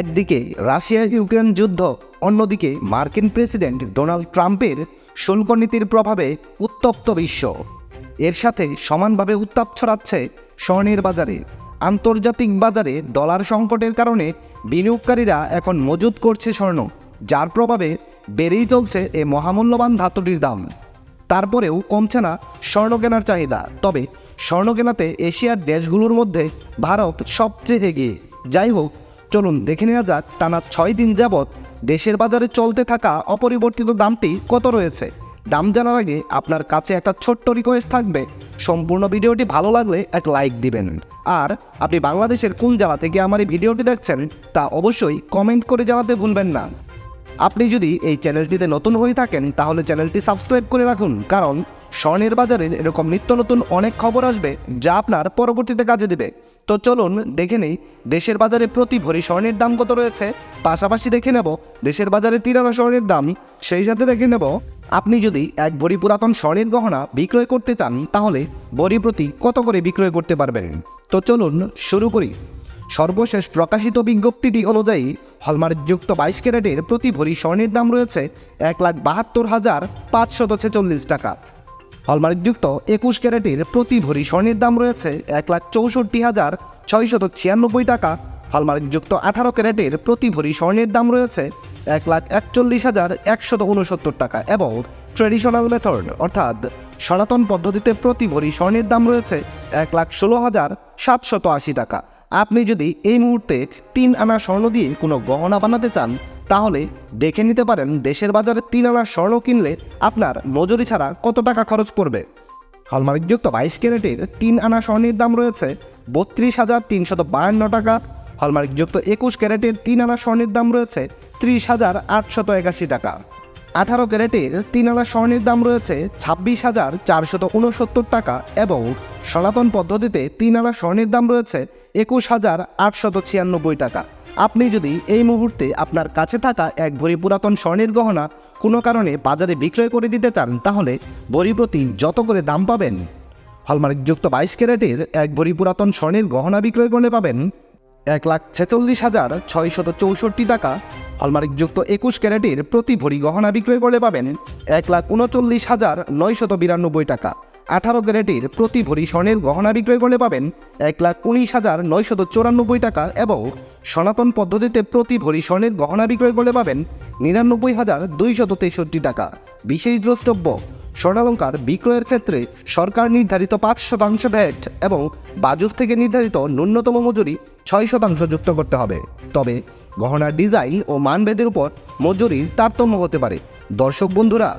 একদিকে Russia Ukraine যুদ্ধ, অন্যদিকে মার্কিন প্রেসিডেন্ট ডোনাল্ড ট্রাম্পের শুল্ক নীতির প্রভাবে উত্তপ্ত বিশ্ব। এর সাথে সমানভাবে উত্তাপ ছড়াচ্ছে স্বর্ণের বাজারে। আন্তর্জাতিক বাজারে ডলার সংকটের কারণে বিনিয়োগকারীরা এখন মজুত করছে স্বর্ণ, যার প্রভাবে বেড়েই চলছে এ মহামূল্যবান ধাতুটির দাম। তারপরেও কমছে না স্বর্ণ কেনার চাহিদা, তবে স্বর্ণ কেনাতে এশিয়ার দেশগুলোর মধ্যে ভারত সবচেয়ে এগিয়ে। যাই হোক চলুন দেখে নেওয়া যাক, টানা ছয় দিন যাবৎ দেশের বাজারে চলতে থাকা অপরিবর্তিত দামটি কত রয়েছে। দাম জানার আগে আপনার কাছে একটা ছোট্ট রিকোয়েস্ট থাকবে। সম্পূর্ণ ভিডিওটি ভালো লাগলে এক লাইক দিবেন। আর আপনি বাংলাদেশের কোন জায়গা থেকে আমার এই ভিডিওটি দেখছেন, তা অবশ্যই কমেন্ট করে জানাতে ভুলবেন না। আপনি যদি এই চ্যানেলটিতে নতুন হয়ে থাকেন, তাহলে চ্যানেলটি সাবস্ক্রাইব করে রাখুন, কারণ স্বর্ণের বাজারে এরকম নিত্য নতুন অনেক খবর আসবে যা আপনার পরবর্তীতে কাজে দেবে। তো চলুন দেখে নেই, দেশের বাজারে প্রতি ভরি স্বর্ণের দাম কত রয়েছে? পাশাপাশি দেখে নেব, দেশের বাজারে তিরানা স্বর্ণের দাম, সেই সাথে দেখে নেব, আপনি যদি এক ভরি পুরাতন স্বর্ণের গহনা বিক্রয় করতে চান, তাহলে ভরি প্রতি কত করে বিক্রয় করতে পারবেন? তো চলুন শুরু করি। সর্বশেষ প্রকাশিত বিজ্ঞপ্তিটি অনুযায়ী হলমার্কযুক্ত বাইশ ক্যারেটের প্রতি ভরি স্বর্ণের দাম রয়েছে এক লাখ বাহাত্তর হাজার পাঁচশত ছেচল্লিশ টাকা। হলমার্কযুক্ত একুশ ক্যারেটের প্রতি ভরি স্বর্ণের দাম রয়েছে এক লাখ চৌষট্টি হাজার ছয়শত ছিয়ানব্বই টাকা। হলমার্কযুক্ত আঠারো ক্যারেটের প্রতি ভরি স্বর্ণের দাম রয়েছে এক লাখ একচল্লিশ হাজার একশত উনসত্তর টাকা এবং ট্রেডিশনাল মেথড, অর্থাৎ সনাতন পদ্ধতিতে প্রতি ভরি স্বর্ণের দাম রয়েছে এক লাখ ষোলো হাজার সাতশত আশি টাকা। আপনি যদি এই মুহূর্তে তিন আনা স্বর্ণ দিয়ে কোনো গহনা বানাতে চান তাহলে দেখে নিতে পারেন দেশের বাজারে তিন আনা স্বর্ণ কিনলে আপনার মজুরি ছাড়া কত টাকা খরচ পড়বে? হলমার্কযুক্ত বাইশ ক্যারেটের তিন আনা স্বর্ণের দাম রয়েছে বত্রিশ হাজার তিনশত বায়ান্ন টাকা। হলমার্কযুক্ত একুশ ক্যারেটের তিন আনা স্বর্ণের দাম রয়েছে ত্রিশ হাজার আটশত একাশি টাকা। আঠারো ক্যারেটের তিন আনা স্বর্ণের দাম রয়েছে ছাব্বিশ হাজার চারশত উনসত্তর টাকা এবং সনাতন পদ্ধতিতে তিন আনা স্বর্ণের দাম রয়েছে একুশ হাজার আটশত ছিয়ানব্বই টাকা। আপনি যদি এই মুহূর্তে আপনার কাছে থাকা এক ভরি পুরাতন স্বর্ণের গহনা কোনো কারণে বাজারে বিক্রয় করে দিতে চান, তাহলে ভরি প্রতি যত করে দাম পাবেন? হলমার্কযুক্ত বাইশ ক্যারেটের এক ভরি পুরাতন স্বর্ণের গহনা বিক্রয় করলে পাবেন এক লাখ ছেচল্লিশ হাজার ছয়শত চৌষট্টি টাকা। হলমার্কযুক্ত একুশ ক্যারেটের প্রতি ভরি গহনা বিক্রয় করলে পাবেন এক লাখ উনচল্লিশ হাজার নয়শত বিরানব্বই টাকা। আঠারো ক্যারেটের প্রতি ভরি স্বর্ণের গহনা বিক্রয় করলে পাবেন এক লাখ উনিশ হাজার নয়শত চৌরানব্বই টাকা এবং সনাতন পদ্ধতিতে প্রতি ভরি স্বর্ণের গহনা বিক্রয় করলে পাবেন নিরানব্বই হাজার দুইশত তেষট্টি টাকা। বিশেষ দ্রষ্টব্য, স্বর্ণালঙ্কার বিক্রয়ের ক্ষেত্রে সরকার নির্ধারিত পাঁচ শতাংশ ভ্যাট এবং বাজুস থেকে নির্ধারিত ন্যূনতম মজুরি ছয় শতাংশ যুক্ত করতে হবে। তবে গহনার ডিজাইন ও মানভেদের উপর মজুরির তারতম্য হতে পারে। দর্শক বন্ধুরা